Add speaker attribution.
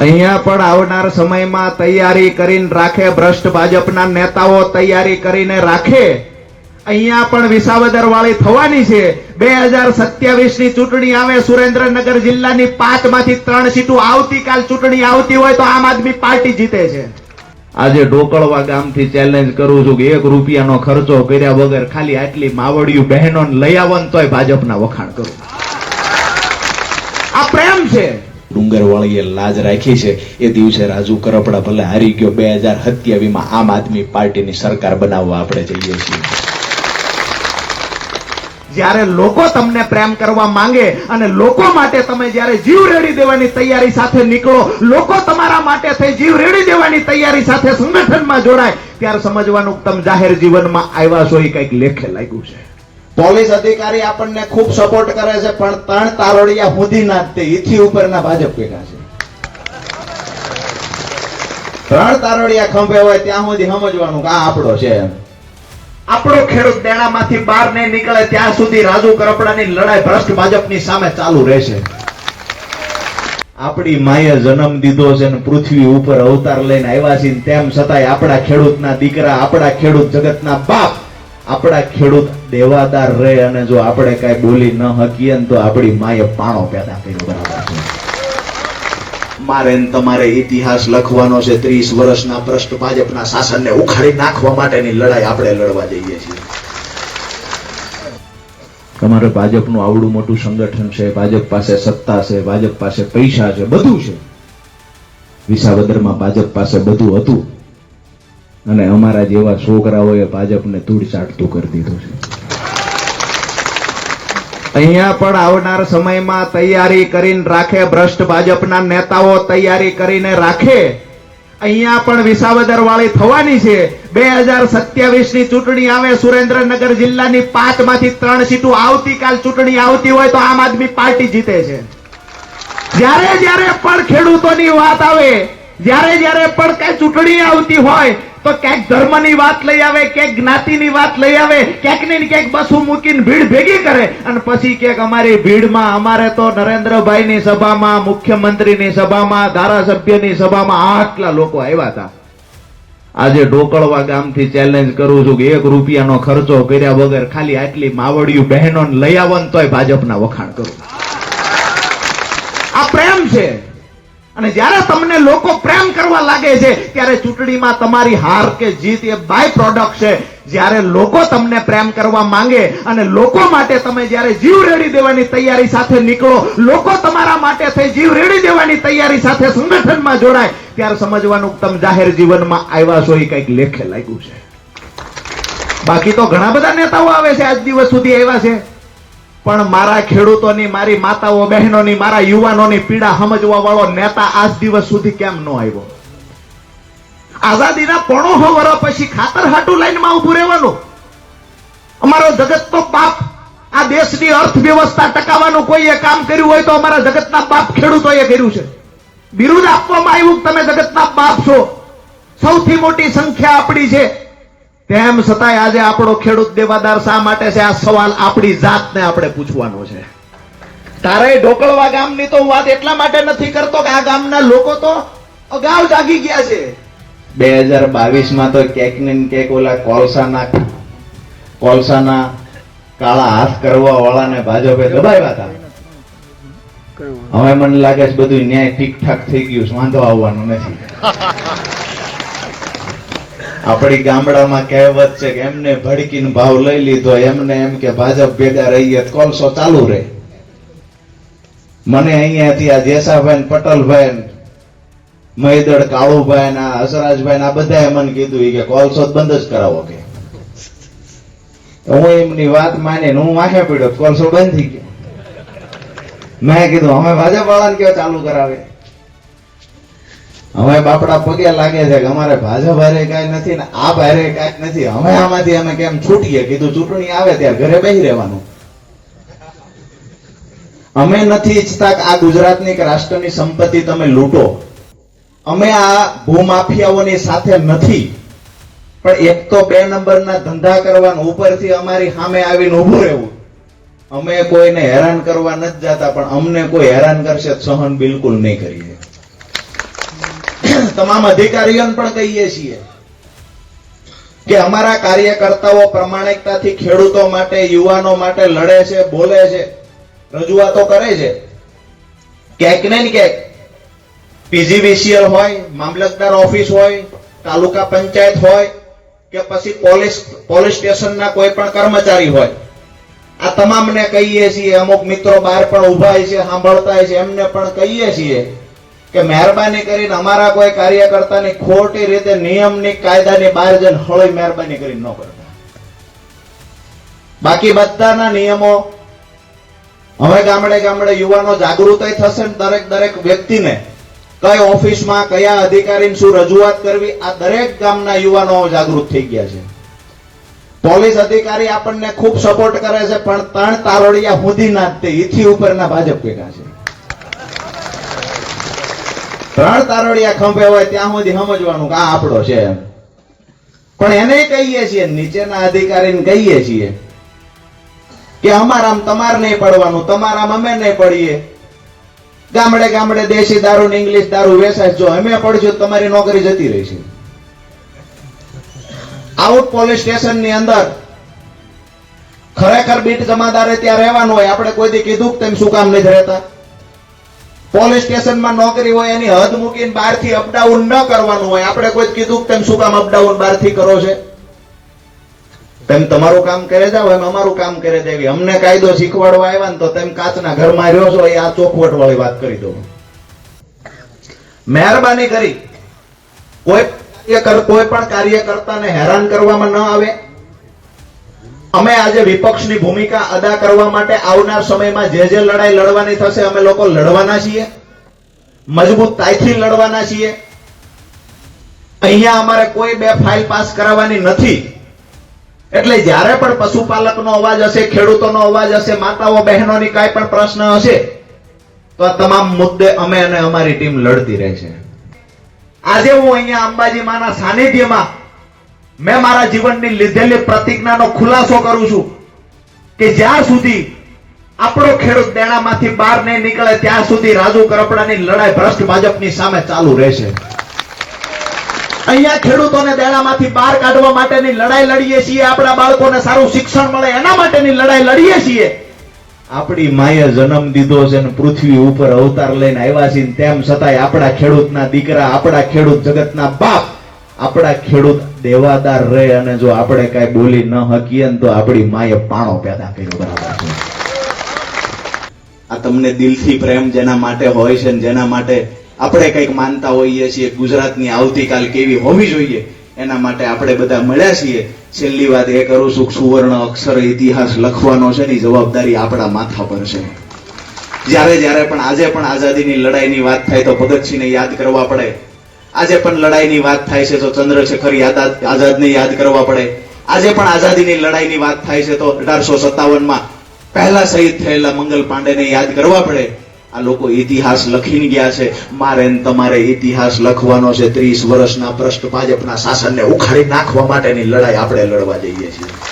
Speaker 1: અહીંયા પણ આવનાર સમયમાં તૈયારી કરીને રાખે ભ્રષ્ટ ભાજપના નેતાઓ તૈયારી કરીને રાખે. અહીંયા પણ વિસાવદર વાળી થવાની છે. બે હજાર સત્યાવીસની ચૂંટણી આવે સુરેન્દ્રનગર જિલ્લાની પાંચમાંથી ત્રણ સીટો આવતીકાલ ચૂંટણી આવતી હોય તો આમ આદમી પાર્ટી જીતે છે. આજે ઢોકળવા ગામથી ચેલેન્જ કરું છું કે એક રૂપિયાનો ખર્ચો કર્યા વગર ખાલી આટલી માવડિયું બહેનો લઈ આવો ને તોય ભાજપના વખાણ કરું. આ પ્રેમ છે.
Speaker 2: ડુંગરવાળીએ લાજ રાખી છે. એ દિવસે રાજુ કરપડા ભલે હારી ગયો, બે હજાર સત્યાવીસમાં આમ આદમી પાર્ટીની સરકાર બનાવવા આપણે જઈએ છીએ.
Speaker 1: જ્યારે લોકો તમને પ્રેમ કરવા માંગે અને લોકો માટે તમે જ્યારે જીવ રેડી દેવાની તૈયારી સાથે નીકળો, લોકો તમારા માટે થઈ જીવ રેડી દેવાની તૈયારી સાથે સંગઠનમાં જોડાય, ત્યારે સમજવાનું તમે જાહેર જીવનમાં આવ્યા છો એ કંઈક લેખે લાગ્યું છે.
Speaker 3: પોલીસ અધિકારી આપણને ખૂબ સપોર્ટ કરે છે પણ ત્રણ તારોડિયા સુધીના જ તે. ઈથી ઉપરના ભાજપ ભેગા છે. ત્રણ તારોડિયા ખંભે હોય ત્યાં સુધી સમજવાનું કે આ આપણો છે
Speaker 1: આપણો ખેડૂત દેણામાંથી બહાર નહીં નીકળે ત્યાં સુધી રાજુ કરપડાની લડાઈ ભ્રષ્ટ ભાજપની સામે ચાલુ રહેશે.
Speaker 3: આપણી માએ જન્મ દીધો છે ને પૃથ્વી ઉપર અવતાર લઈને આવ્યા છે તેમ છતાંય આપણા ખેડૂતના દીકરા આપણા ખેડૂત જગતના બાપ આપણા ખેડૂત દેવાદાર રહે અને જો આપણે કાંઈ બોલી ન હકીએ તો આપણી માએ પાણો પેદા કર્યો બરાબર છે. મારે તમારે ઇતિહાસ લખવાનો છે, ત્રીસ વર્ષના ભ્રષ્ટ ભાજપના શાસનને ઉખાડી નાખવા માટેની લડાઈ આપણે લડવા જઈએ છીએ.
Speaker 1: તમારે ભાજપનું આવડું મોટું સંગઠન છે, ભાજપ પાસે સત્તા છે, ભાજપ પાસે પૈસા છે, બધું છે. વિસાવદરમાં ભાજપ પાસે બધું હતું. અને અમારા જેવા છોકરાઓએ ભાજપને ધૂળ ચાટતું કરી દીધું છે. અહીંયા પણ આવનાર સમયમાં તૈયારી કરીને રાખે ભ્રષ્ટ ભાજપના નેતાઓ તૈયારી કરીને રાખે. અહીંયા પણ વિસાવદર વાળી થવાની છે. બે હજાર સત્યાવીસની ચૂંટણી આવે, સુરેન્દ્રનગર જિલ્લાની પાંચમાંથી ત્રણ સીટો આવતીકાલ ચૂંટણી આવતી હોય તો આમ આદમી પાર્ટી જીતે છે. જ્યારે જ્યારે પણ ખેડૂતોની વાત આવે, જ્યારે જ્યારે પણ કઈ ચૂંટણી આવતી હોય તો ક્યાંક ધર્મની વાત લઈ આવે, ક્યાંક જ્ઞાતિની વાત લઈ આવે, ક્યાંક ને ક્યાંક બસું મૂકીને ભીડ ભેગી કરે. અને પછી ક્યાંક અમારી ભીડમાં અમારે તો નરેન્દ્રભાઈની સભામાં, મુખ્યમંત્રીની સભામાં, ધારાસભ્યની સભામાં આટલા લોકો આવ્યા હતા. આજે ઢોકળવા ગામથી ચેલેન્જ કરું છું કે એક રૂપિયાનો ખર્ચો કર્યા વગર ખાલી આટલી માવડિયું બહેનો લઈ આવો ને તોય ભાજપના વખાણ કરું. આ પ્રેમ છે. અને જ્યારે તમને લોકો પ્રેમ કરવા લાગે છે, ત્યારે ચૂંટણીમાં તમારી હાર કે જીત એ બાય પ્રોડક્ટ છે. જ્યારે લોકો તમને પ્રેમ કરવા માંગે અને લોકો માટે તમે જ્યારે જીવ રેડી દેવાની તૈયારી સાથે નીકળો, લોકો તમારા માટે થઈ જીવ રેડી દેવાની તૈયારી સાથે સંગઠનમાં જોડાય, ત્યારે સમજવાનું તમે જાહેર જીવનમાં આવ્યા છો એ કંઈક લેખે લાગ્યું છે. બાકી તો ઘણા બધા નેતાઓ આવે છે, આજ દિવસ સુધી આવ્યા છે. પણ મારા ખેડૂતોની, મારી માતાઓ, બહેનોની, મારા યુવાનોની પીડા સમજવા વાળો નેતા આજ દિવસ સુધી કેમ ન આવ્યો? આઝાદીના પોણો વર્ષ પછી ખાતર હાટુ લાઈનમાં ઉભું રહેવાનું. અમારો જગત તો બાપ, આ દેશની અર્થવ્યવસ્થા ટકાવવાનું કોઈએ કામ કર્યું હોય તો અમારા જગતના બાપ ખેડૂતોએ કર્યું છે. બિરુદ આપવામાં આવ્યું તમે જગતના બાપ છો? સૌથી મોટી સંખ્યા આપણી છે. તેમ છતાંય આજે આપણો ખેડૂત દેવાદાર શા માટે છે? આ સવાલ આપણી જાતને આપણે પૂછવાનો છે. તારે ઢોકળવા ગામની તો વાત એટલા માટે નથી કરતો કે આ ગામના લોકો તો અગાઉ જાગી ગયા છે.
Speaker 3: બે હજાર બાવીસમાં તો કેક ને કેક ઓલા કોલસાના કોલસાના કાળા હાથ કરવા વાળાને ભાજપે દબાવ્યા હતા. હવે મને લાગે છે બધું ન્યાય ઠીક ઠાક થઈ ગયું છે. વાંધો આવવાનો નથી. આપણી ગામડામાં કહેવત છે કે એમને ભડકીને ભાવ લઈ લીધો, એમને એમ કે ભાજપ ભેગા રહીએ કોલસો ચાલુ રહે. મને અહીંયાથી આ જેસાભાઈ પટેલભાઈ મહીદળ કાળુભાઈ ના હસરાજભાઈ ના બધાએ મને કીધું કે કોલસો બંધ જ કરાવો કે. હું એમની વાત માની હું વાંખે પડ્યો, કોલસો બંધ થઈ ગયો. મેં કીધું, અમે ભાજપ વાળાને કયો ચાલુ કરાવે? હવે બાપડા પગે લાગે છે કે અમારે ભાજપ હારે કાંઈ નથી ને આ ભારે કાંઈ નથી. હવે આમાંથી અમે કેમ છૂટીએ? કીધું ચૂંટણી આવે ત્યારે ઘરે બેસી રહેવાનું. અમે નથી ઈચ્છતા કે આ ગુજરાતની કે રાષ્ટ્રની સંપત્તિ તમે લૂંટો. અમે આ ભૂમાફિયાઓની સાથે નથી. પણ એક તો બે નંબરના ધંધા કરવાનું, ઉપરથી અમારી સામે આવીને ઊભું રહેવું. અમે કોઈને હેરાન કરવા નથી જતા, પણ અમને કોઈ હેરાન કરશે સહન બિલકુલ નહીં કરીએ. તમામ અધિકારીઓને પણ કહીએ છીએ કે અમારા કાર્યકર્તાઓ પ્રમાણિકતાથી ખેડૂતો માટે, યુવાનો માટે લડે છે, બોલે છે, રજૂઆતો કરે છે. ક્યાંક ને ક્યાંક પીજીવીસીએલ હોય, મામલતદાર ઓફિસ હોય, તાલુકા પંચાયત હોય, કે પછી પોલીસ પોલીસ સ્ટેશનના કોઈ પણ કર્મચારી હોય, આ તમામને કહીએ છીએ. અમુક મિત્રો બહાર પણ ઊભા છે, સાંભળતા છે, એમને પણ કહીએ છીએ કે મહેરબાની કરીને અમારા કોઈ કાર્યકર્તાની ખોટી રીતે નિયમની કાયદાની બહાર જઈને હળી મહેરબાની કરીને ન કરતા બાકી બધાના નિયમો હવે ગામડે ગામડે યુવાનો જાગૃત થશે ને દરેક દરેક વ્યક્તિને કઈ ઓફિસમાં કયા અધિકારીને શું રજૂઆત કરવી, આ દરેક ગામના યુવાનો જાગૃત થઈ ગયા છે. પોલીસ અધિકારી આપણને ખૂબ સપોર્ટ કરે છે, પણ ત્રણ તારોડિયા સુધી ના તે ઈથી ઉપરના ભાજપ ભેગા છે. ત્રણ તારોડિયા ખંભે હોય ત્યાં સુધી સમજવાનું કે આ આપણો છે. એમ પણ એને કહીએ છીએ, નીચેના અધિકારીને કહીએ છીએ કે અમારામાં તમારે નહીં પડવાનું, તમારામાં અમે નહીં પડીએ. ગામડે ગામડે દેશી દારૂ ને ઇંગ્લિશ દારૂ વેચાય જો અમે પડશું તમારી નોકરી જતી રહી છે આઉટ પોલીસ સ્ટેશનની અંદર ખરેખર બીટ જમાદારે ત્યાં રહેવાનું હોય, આપણે કોઈ દી કીધું તેમ શું કામ નથી રહેતા? પોલીસ સ્ટેશનમાં નોકરી હોય, એની હદ મૂકીને બહારથી અપડાઉન ન કરવાનું હોય. આપણે કોઈ કીધું તેમ શું કામ અપડાઉન બહારથી કરો છે? તેમ તમારું કામ કરે જાવ એમ અમારું કામ કરે દેવી અમને કાયદો શીખવાડવા આવ્યા ને તો તેમ કાચના ઘરમાં રહ્યો છો, એ આ ચોખવટ વાળી વાત કરી દો. મહેરબાની કરી. કોઈ કાર્યકર કોઈ પણ કાર્યકર્તાને હેરાન કરવામાં ન આવે. અમે આજે વિપક્ષની ભૂમિકા અદા કરવા માટે આવનાર સમયમાં જે જે લડાઈ લડવાની થશે અમે લોકો લડવાના છીએ. મજબૂતાઈથી લડવાના છીએ. અહીંયા અમારે કોઈ બે ફાઇલ પાસ કરાવવાની નથી. એટલે જ્યારે પણ પશુપાલકનો અવાજ હશે, ખેડૂતોનો અવાજ હશે, માતાઓ, બહેનોની કાંઈ પણ પ્રશ્ન હશે, તો આ તમામ મુદ્દે અમે અને અમારી ટીમ લડતી રહેશે આજે હું અહીંયા અંબાજી માના સાનિધ્યમાં મેં મારા જીવનની લીધેલી પ્રતિજ્ઞાનો ખુલાસો કરું છું કે જ્યાં સુધી આપણો ખેડૂત દેણામાંથી બહાર નહીં નીકળે, ત્યાં સુધી રાજુ કરપડાની લડાઈ ભ્રષ્ટ ભાજપની સામે ચાલુ રહેશે. અહીંયા ખેડૂતોને દેણામાંથી બહાર કાઢવા માટેની લડાઈ લડીએ છીએ, આપણા બાળકોને સારું શિક્ષણ મળે, એના માટેની લડાઈ લડીએ છીએ. આપણી માએ જન્મ દીધો છે ને પૃથ્વી ઉપર અવતાર લઈને આવ્યા છે તેમ છતાંય આપણા ખેડૂતના દીકરા, આપણા ખેડૂત જગતના બાપ આપણા ખેડૂત દેવાદાર રહે અને જો આપણે કાંઈ બોલી ન હકીએ તો આપણી માએ પાણો પેદા કર્યો બરાબર છે.
Speaker 2: આ તમને દિલથી પ્રેમ જેના માટે હોય છે જેના માટે આપણે કંઈક માનતા હોઈએ છીએ, ગુજરાતની આવતીકાલ કેવી હોવી જોઈએ, એના માટે આપણે બધા મળ્યા છીએ. છેલ્લી વાત એ કરું છું સુવર્ણ અક્ષર ઇતિહાસ લખવાનો છે ની જવાબદારી આપણા માથા પર છે. જ્યારે જ્યારે પણ આજે પણ આઝાદીની લડાઈની વાત થાય તો ભગતસિંહને યાદ કરવા પડે. આજે પણ લડાઈની વાત થાય છે તો ચંદ્રશેખર યાદ આઝાદને યાદ કરવા પડે. આજે પણ આઝાદીની લડાઈની વાત થાય છે તો અઢારસો સત્તાવનમાં પહેલા શહીદ થયેલા મંગલ પાંડેને યાદ કરવા પડે. આ લોકો ઇતિહાસ લખીને ગયા છે. મારે તમારે ઇતિહાસ લખવાનો છે. ત્રીસ વર્ષના ભ્રષ્ટ ભાજપના શાસનને ઉખાડી નાખવા માટેની લડાઈ આપણે લડવા જઈએ છીએ.